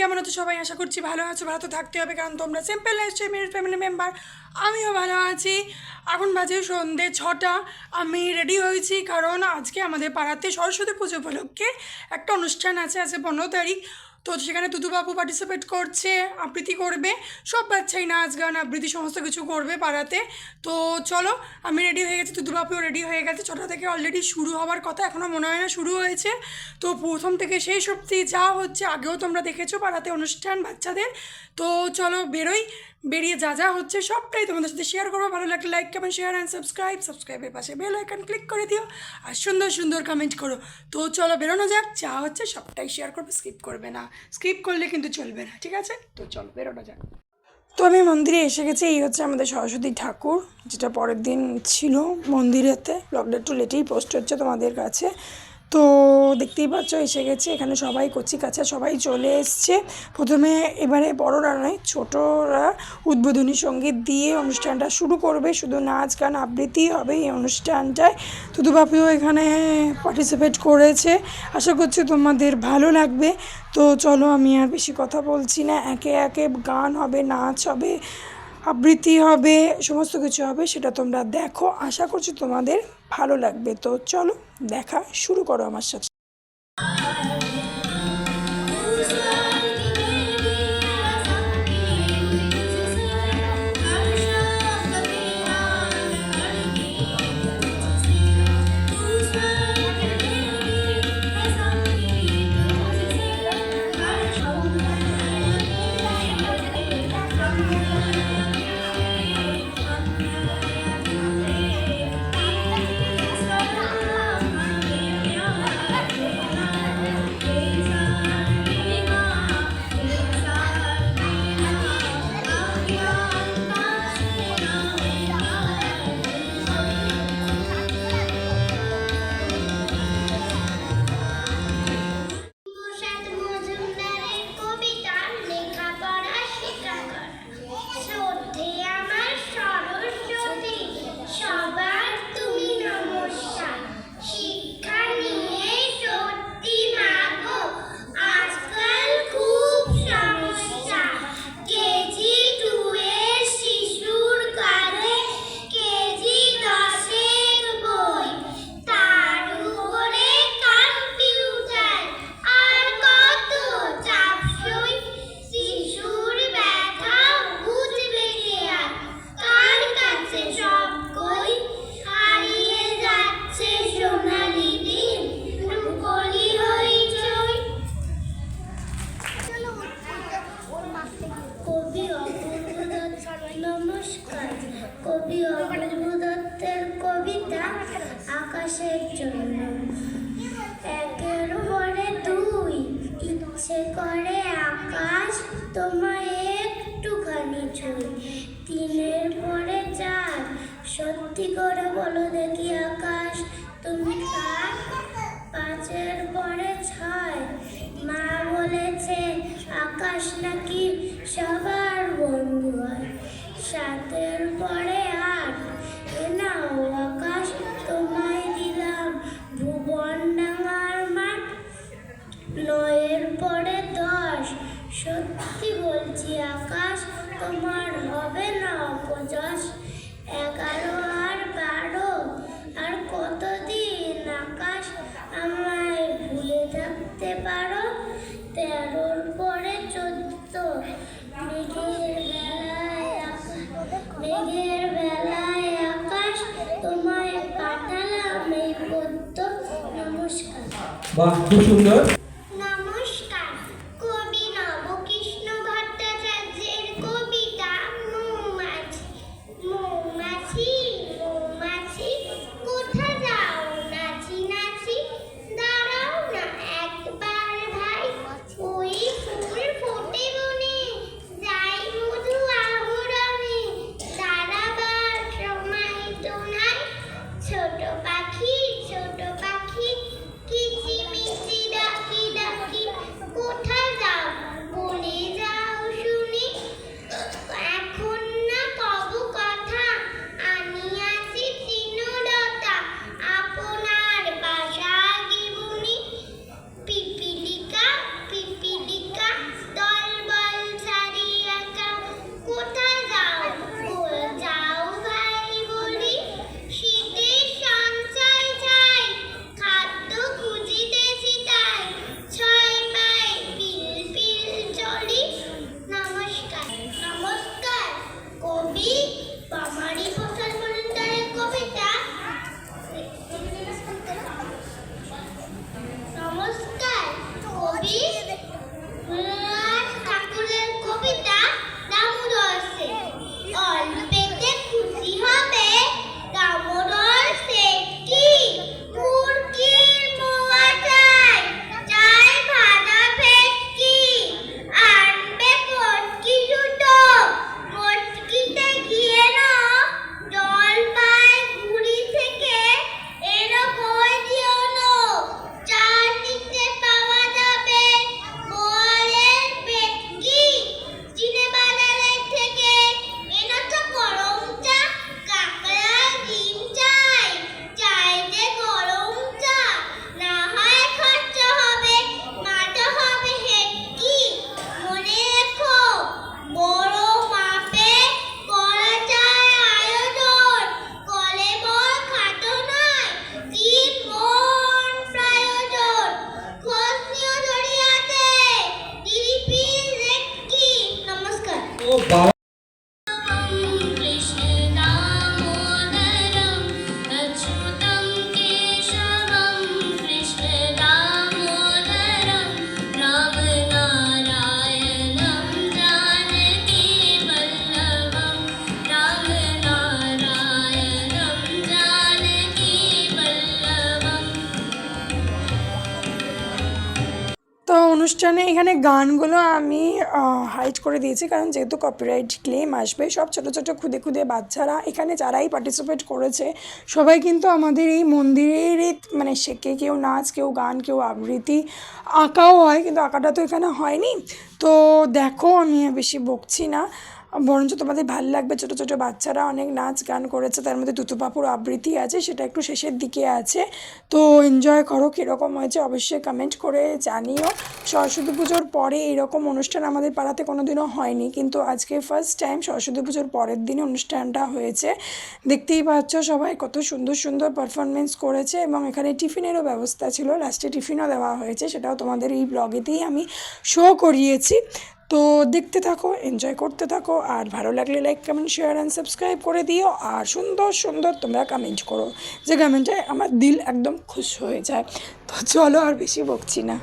কেমন আছো সবাই? আশা করছি ভালো আছো, ভালো তো থাকতে হবে, কারণ তোমরা সিম্পল নিশ্চয়ই মেরিট ফ্যামিলি মেম্বার আমিও ভালো আছি। এখন বাজে সন্ধে ছটা, আমি রেডি হয়েছি, কারণ আজকে আমাদের পাড়াতে সরস্বতী পুজো উপলক্ষে একটা অনুষ্ঠান আছে আছে পনেরো তারিখ। তো সেখানে তুতুবাবু পার্টিসিপেট করছে, আবৃত্তি করবে। সব বাচ্চাই নাচ, গান, আবৃত্তি সমস্ত কিছু করবে পাড়াতে। তো চলো, আমি রেডি হয়ে গেছি তুতুবাবুও রেডি হয়ে গেছে। ছটা থেকে অলরেডি শুরু হওয়ার কথা এখনও মনে হয় না শুরু হয়েছে। তো প্রথম থেকে সেই অবধি যা হচ্ছে, আগেও তোমরা দেখেছ পাড়াতে অনুষ্ঠান বাচ্চাদের। তো চলো বেরোই, বেরিয়ে যা যা হচ্ছে সবটাই তোমাদের সাথে শেয়ার করব। ভালো লাগলে like comment share and subscribe সাবস্ক্রাইবের পাশে বেল আইকন ক্লিক করে দিও। আর সুন্দর সুন্দর কমেন্ট করো। তো চলো বেরোনো যাক, যা হচ্ছে সবটাই শেয়ার করবে স্কিপ করবে না। স্কিপ করলে কিন্তু চলবে না, ঠিক আছে? তো চলো, বেরোনো যাক। তো আমি মন্দিরে এসে গেছি, এই হচ্ছে আমাদের সরস্বতী ঠাকুর, যেটা পরের দিন ছিল মন্দিরেতে। ব্লগটা একটু লেটেই পোস্ট হচ্ছে তোমাদের কাছে। তো দেখতেই পাচ্ছ, এসে গেছে। এখানে সবাই কচি কাছা সবাই চলে এসছে। প্রথমে এবারে বড়রা নয়, ছোটরা উদ্বোধনী সংগীত দিয়ে অনুষ্ঠানটা শুরু করবে। শুধু নাচ, গান আবৃত্তি হবে এই অনুষ্ঠানটায়। তুতু বাপিও এখানে পার্টিসিপেট করেছে। আশা করছি তোমাদের ভালো লাগবে। তো চলো, আমি আর বেশি কথা বলছি না। একে একে গান হবে, নাচ হবে আবৃত্তি হবে, সমস্ত কিছু হবে, সেটা তোমরা দেখো। আশা করছি তোমাদের ভালো লাগবে। তো চলো, দেখা শুরু করো আমার সাথে। আকাশ তোমায় একটুখানি ছুঁই তিনের পরে চার সত্যি করে বলো দেখি আকাশ, তুমি কার? পাঁচের পরে ছয়, মা বলেছে আকাশ নাকি সবার বন্ধু হয়। সাতের পরে আট নাও আকাশ, তোমায় দিলাম ভুবন ডাঙার মাঠ। নয়ের আকাশ তোমার হবে না অপযশ এগারো আর বারো, আর কতদিন আকাশ আমায় ভুলে থাকতে পারো? তেরোর পরে চোদ্দ, মেঘের বেলায় মেঘের বেলায় আকাশ তোমায় পাঠালাম এই পদ্য নমস্কার। বাহ, খুব সুন্দর। অনুষ্ঠানে এখানে গানগুলো আমি হাইড করে দিয়েছি। কারণ যেহেতু কপিরাইট ক্লেম আসবে, সব ছোটো ছোটো খুদে খুদে বাচ্চারা এখানে যারাই পার্টিসিপেট করেছে, সবাই কিন্তু আমাদের এই মন্দিরের মানে শেখে কেউ নাচ, কেউ গান, কেউ আবৃত্তি আঁকাও হয়, কিন্তু আঁকাটা তো এখানে হয়নি। তো দেখো, আমি বেশি বকছি না। বরঞ্চ তোমাদের ভালো লাগবে। ছোটো ছোটো বাচ্চারা অনেক নাচ গান করেছে, তার মধ্যে দুতুপাপুর আবৃত্তি আছে, সেটা একটু শেষের দিকে আছে। তো এনজয় করো কীরকম হয়েছে, অবশ্যই কমেন্ট করে জানিও। সরস্বতী পুজোর পরে এরকম অনুষ্ঠান আমাদের পাড়াতে কোনো দিনও হয়নি, কিন্তু আজকে ফার্স্ট টাইম সরস্বতী পুজোর পরের দিনে অনুষ্ঠানটা হয়েছে। দেখতেই পাচ্ছ সবাই কত সুন্দর সুন্দর পারফরমেন্স করেছে এবং এখানে টিফিনেরও ব্যবস্থা ছিল। লাস্টে টিফিনও দেওয়া হয়েছে, সেটাও তোমাদের এই ব্লগেতেই আমি শো করিয়েছি। তো দেখতে থাকো এনজয় করতে থাকো, আর ভালো লাগলে like comment share and subscribe করে দিও, আর সুন্দর সুন্দর তোমরা কমেন্ট করো, যে কমেন্টে আমার দিল একদম খুশ হয়ে যায়। তো চলো আর বেশি বকছি না।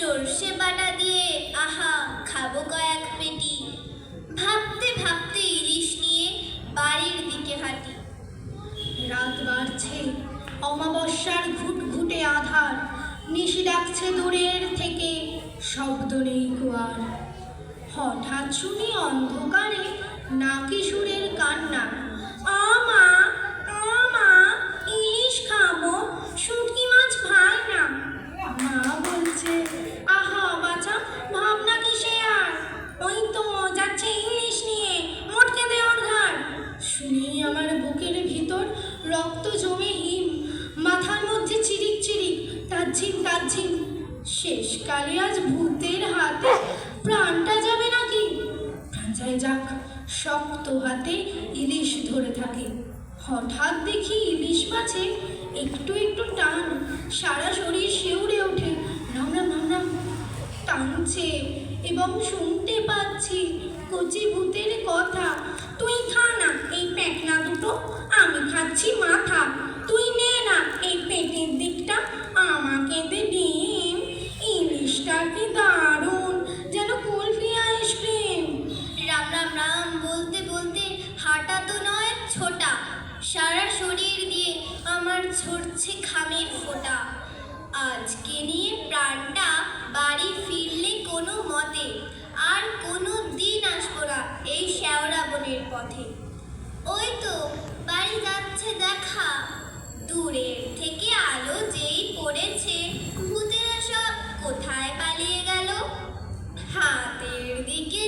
সর্ষে বাটা দিয়ে আহা, খাব কয়েক পেটি। ভাবতে ভাবতে ইলিশ নিয়ে বাড়ির দিকে হাঁটি। রাত বাড়ছে, অমাবস্যার ঘুটঘুটে আধার। নিশি ডাকছে দূরের থেকে, শব্দ নেই কুয়ার। হঠাৎ শুনি অন্ধকারে নাকি সুরের কান্না আমা আমা ইলিশ খাব শুটকি মাছ ভাই না মা বলছে আহা বাছা ভাবনা কিসে আর ওই তো যাচ্ছে ইলিশ নিয়ে মোটকে দে ওর ঘাড় শুনেই আমার বুকের ভিতর রক্ত জমে হিম মাথার মধ্যে চিরিক চিরিক তাজ্জিম তাজ্জিম শেষকালে আজ ভূতের হাতে প্রাণটা যাবে নাকি? যায় যাক, শক্ত হাতে ইলিশ ধরে থাকে। হঠাৎ দেখি ইলিশ মাছে একটু একটু টান, সারা শরীর শিউরে ওঠে। নামরাম নামরাম টানছে এবং শুনতে পাচ্ছি কচি ভূতের কথা। তুই খা না, এই প্যাকনা দুটো। বলতে বলতে হাঁটা তো নয়, ছোটা। সারা শরীর দিয়ে আমার ঝরছে খামের ফোঁটা। আজকে নিয়ে প্রাণটা বাড়ি ফিরলে কোনো মতে আর কোনো দিন আসব না এই শ্যাওড়া বনের পথে। ওই তো বাড়ি যাচ্ছে দেখা। দূরের থেকে আলো যেই পড়েছে, ভূতেরা সব কোথায় পালিয়ে গেল? হাতের দিকে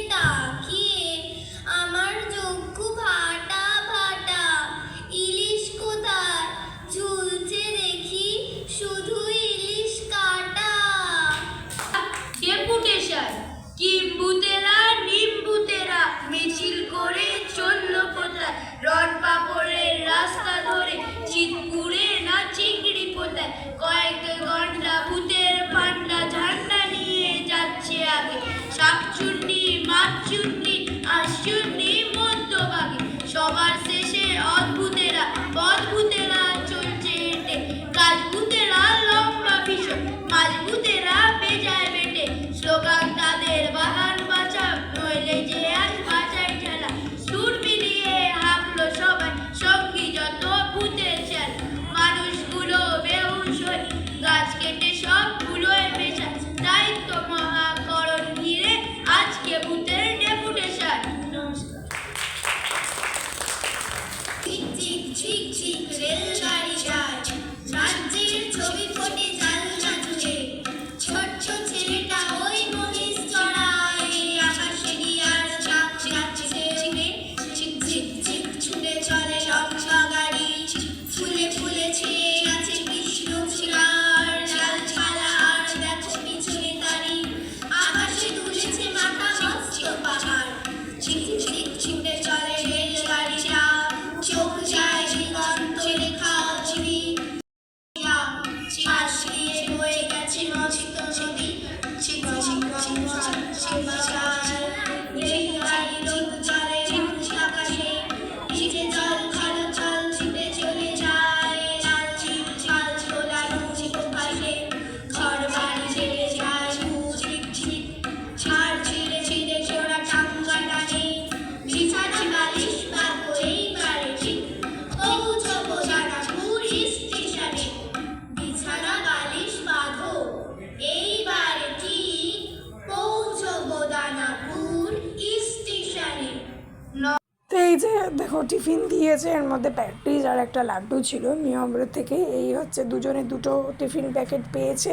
এই যে দেখো, টিফিন দিয়েছে, এর মধ্যে প্যাটিস আর একটা লাড্ডু ছিল। নিয়মের থেকে এই হচ্ছে দুজনে দুটো টিফিন প্যাকেট পেয়েছে।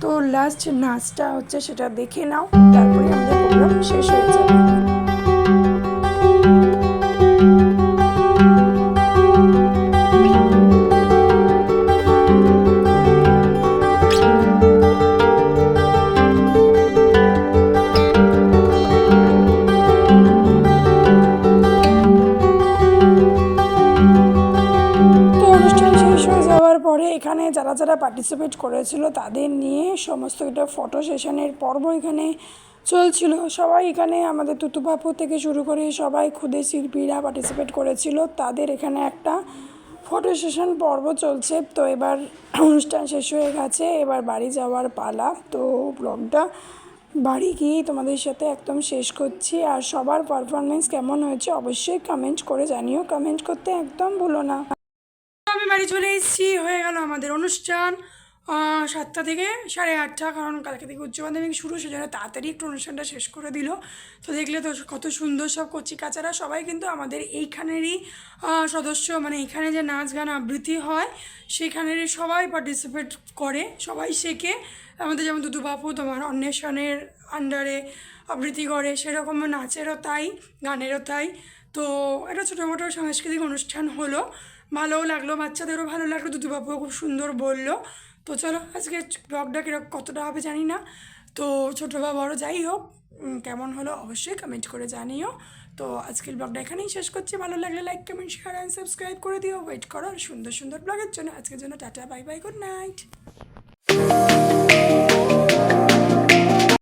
তো লাস্ট নাচটা হচ্ছে সেটা দেখে নাও, তারপরে আমাদের প্রোগ্রাম শেষ হয়ে যাবে। যাওয়ার পরে এখানে যারা যারা পার্টিসিপেট করেছিল তাদের নিয়ে সমস্ত এটা ফটো সেশনের পর্ব এখানে চলছিল। সবাই এখানে আমাদের তুতুপাপু থেকে শুরু করে সবাই খুদে শিল্পীরা পার্টিসিপেট করেছিল। তাদের এখানে একটা ফটো সেশন পর্ব চলছে। তো এবার অনুষ্ঠান শেষ হয়ে গেছে। এবার বাড়ি যাওয়ার পালা। তো ব্লগটা বাড়ি গিয়েই তোমাদের সাথে একদম শেষ করছি। আর সবার পারফরমেন্স কেমন হয়েছে অবশ্যই কমেন্ট করে জানিও। কমেন্ট করতে একদম ভুলো না। আমি বাড়ি চলে এসেছি, হয়ে গেল আমাদের অনুষ্ঠান। সাতটা থেকে সাড়ে আটটা, কারণ কালকে থেকে উচ্চ মাধ্যমিক শুরু, সেজন্য তাড়াতাড়ি একটু অনুষ্ঠানটা শেষ করে দিল। তো দেখলে তো কত সুন্দর সব কচি কাচারা, সবাই কিন্তু আমাদের এইখানেরই সদস্য মানে এখানে যে নাচ গান আবৃত্তি হয়, সেখানেরই সবাই পার্টিসিপেট করে, সবাই শেখে। আমাদের যেমন দুদু বাপু তোমার অন্বেষণের আন্ডারে আবৃত্তি করে, সেরকম নাচেরও তাই, গানেরও তাই। তো একটা ছোটোমোটো সাংস্কৃতিক অনুষ্ঠান হলো। ভালোও লাগল, বাচ্চাদেরও ভালো লাগল। দুদুবাবুও খুব সুন্দর বলল। তো চলো, আজকে ব্লগটা কীরকম কতটা হবে জানি না। তো ছোটো বা বড়ো যাই হোক কেমন হলো অবশ্যই কমেন্ট করে জানিও। তো আজকের ব্লগটা এখানেই শেষ করছি। ভালো লাগলে like comment share and subscribe করে দিও। ওয়েট করো আর সুন্দর সুন্দর ব্লগের জন্য। আজকের জন্য tata bye bye good night